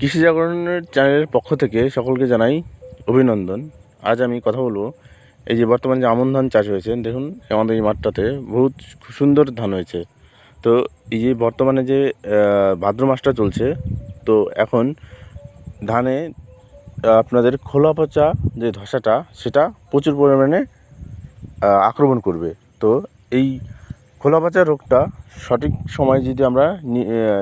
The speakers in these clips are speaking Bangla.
কৃষি জাগরণের চ্যানেলের পক্ষ থেকে সকলকে জানাই অভিনন্দন। আজ আমি কথা বলব, এই যে বর্তমানে যে আমন ধান চাষ হয়েছে, দেখুন, আমাদের এই মাঠটাতে বহুত সুন্দর ধান হয়েছে। তো এই যে বর্তমানে যে ভাদ্র মাসটা চলছে, তো এখন ধানে আপনাদের খোলা পচা যে ধসাটা, সেটা প্রচুর পরিমাণে আক্রমণ করবে। তো এই খোলা পচা রোগটা সঠিক সময় যদি আমরা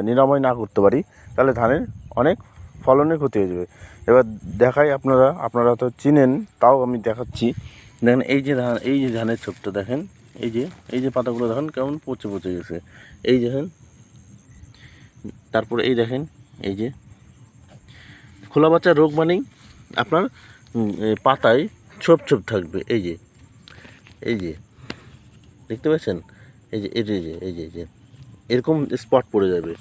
নিরাময় না করতে পারি, তাহলে ধানের অনেক ফলনের ক্ষতি হয়ে যাবে। এবার দেখাই আপনারা আপনারা তো চিনেন, তাও আমি দেখাচ্ছি। দেখেন এই যে ধান, এই যে ধানের ছোপটা দেখেন, এই যে এই যে পাতাগুলো দেখেন কেমন পচে পচে গেছে। এই দেখেন, তারপরে এই দেখেন, এই যে, খোলা বাচ্চা রোগ মানেই আপনার পাতায় ছোপ ছোপ থাকবে, এই যে এই যে, দেখতে পাচ্ছেন? এই যে এই যে এই যে এই যে এই যে, এরকম স্পট পড়ে যাবে।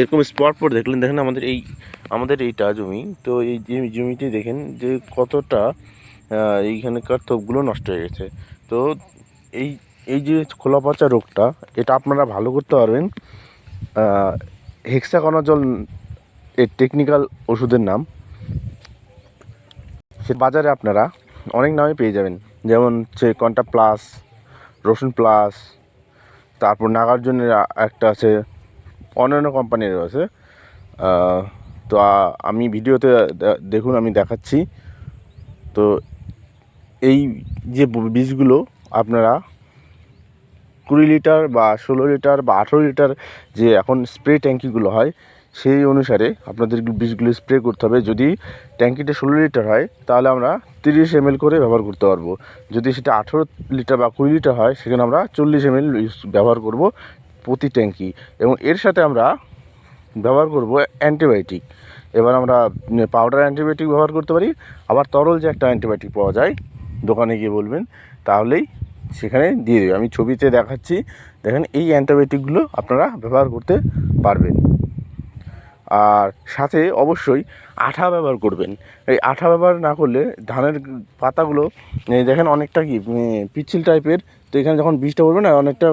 এরকম স্পট পড়ে দেখলেন, দেখেন আমাদের এই, আমাদের এইটা জমি, তো এই যে জমিতে দেখেন যে কতটা এইখানকার থোপগুলো নষ্ট হয়ে গেছে। তো এই এই যে খোলা পচা রোগটা, এটা আপনারা ভালো করতে পারবেন। হেক্সাকনাজল এর টেকনিক্যাল ওষুধের নাম। সে বাজারে আপনারা অনেক নামে পেয়ে যাবেন। যেমন হচ্ছে কন্টা প্লাস রসুন প্লাস তারপর নাগার্জুনের একটা আছে অন্যান্য কোম্পানিরও আছে। আহ, তো আমি ভিডিওতে দেখুন আমি দেখাচ্ছি। তো এই যে বীজগুলো আপনারা কুড়ি লিটার বা ষোলো লিটার বা আঠেরো লিটার যে এখন স্প্রে ট্যাঙ্কিগুলো হয় সেই অনুসারে আপনাদের বীজগুলো স্প্রে করতে হবে। যদি ট্যাঙ্কিটা ষোলো লিটার হয় তাহলে আমরা তিরিশ এম করে ব্যবহার করতে পারব। যদি সেটা আঠেরো লিটার বা কুড়ি লিটার হয় সেখানে আমরা চল্লিশ এম ব্যবহার করব। প্রতি ট্যাঙ্কি এবং এর সাথে আমরা ব্যবহার করব অ্যান্টিবায়োটিক। এবার আমরা পাউডার অ্যান্টিবায়োটিক ব্যবহার করতে পারি। আবার তরল যে একটা অ্যান্টিবায়োটিক পাওয়া যায়, দোকানে গিয়ে বলবেন, তাহলেই সেখানে দিয়ে দেবে। আমি ছবিতে দেখাচ্ছি, দেখেন এই অ্যান্টিবায়োটিকগুলো আপনারা ব্যবহার করতে পারবেন। আর সাথে অবশ্যই আঠা ব্যবহার করবেন। এই আঠা ব্যবহার না করলে ধানের পাতাগুলো দেখেন অনেকটা কি পিচ্ছিল টাইপের। তো এখানে যখন বীজটা পড়বে না, অনেকটা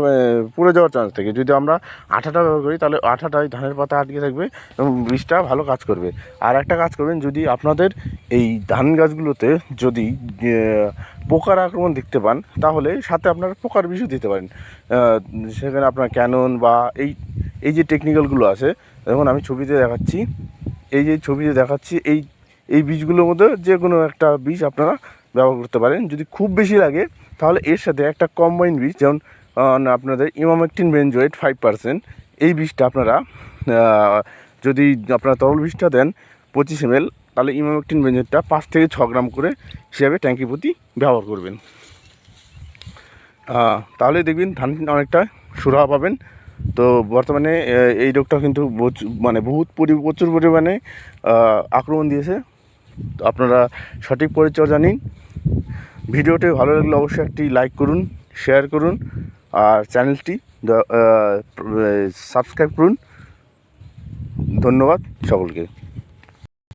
পুড়ে যাওয়ার চান্স থাকে। যদি আমরা আঠাটা ব্যবহার করি, তাহলে আঠাটাই ধানের পাতা আটকে থাকবে এবং বীজটা ভালো কাজ করবে। আর একটা কাজ করবেন, যদি আপনাদের এই ধান গাছগুলোতে যদি পোকার আক্রমণ দেখতে পান, তাহলে সাথে আপনারা পোকার বিষও দিতে পারেন। সেখানে আপনার ক্যানন বা এই এই যে টেকনিক্যালগুলো আছে দেখুন, আমি ছবিতে দেখাচ্ছি। এই যে ছবিতে দেখাচ্ছি, এই এই বীজগুলোর মধ্যে যে কোনো একটা বীজ আপনারা ব্যবহার করতে পারেন। যদি খুব বেশি লাগে, তাহলে এর সাথে একটা কম্বাইন বীজ, যেমন আপনাদের ইমামেকটিন বেনজয়েড ফাইভ পার্সেন্ট এই বীজটা আপনারা যদি আপনারা তরল বীজটা দেন পঁচিশ এম তাহলে ইমামেকটিন বেনজয়েডটা পাঁচ থেকে ছ গ্রাম করে হিসাবে ট্যাঙ্কি প্রতি ব্যবহার করবেন। তাহলে দেখবেন ধান অনেকটা সুরাহা পাবেন। তো বর্তমানে এই রোগটা কিন্তু মানে বহুত পরি, প্রচুর পরিমাণে আক্রমণ দিয়েছে। তো আপনারা সঠিক পরিচর্যা নিন ভিডিওটি ভালো লাগলে অবশ্যই একটি লাইক করুন শেয়ার করুন, আর চ্যানেলটি সাবস্ক্রাইব করুন। ধন্যবাদ সকলকে।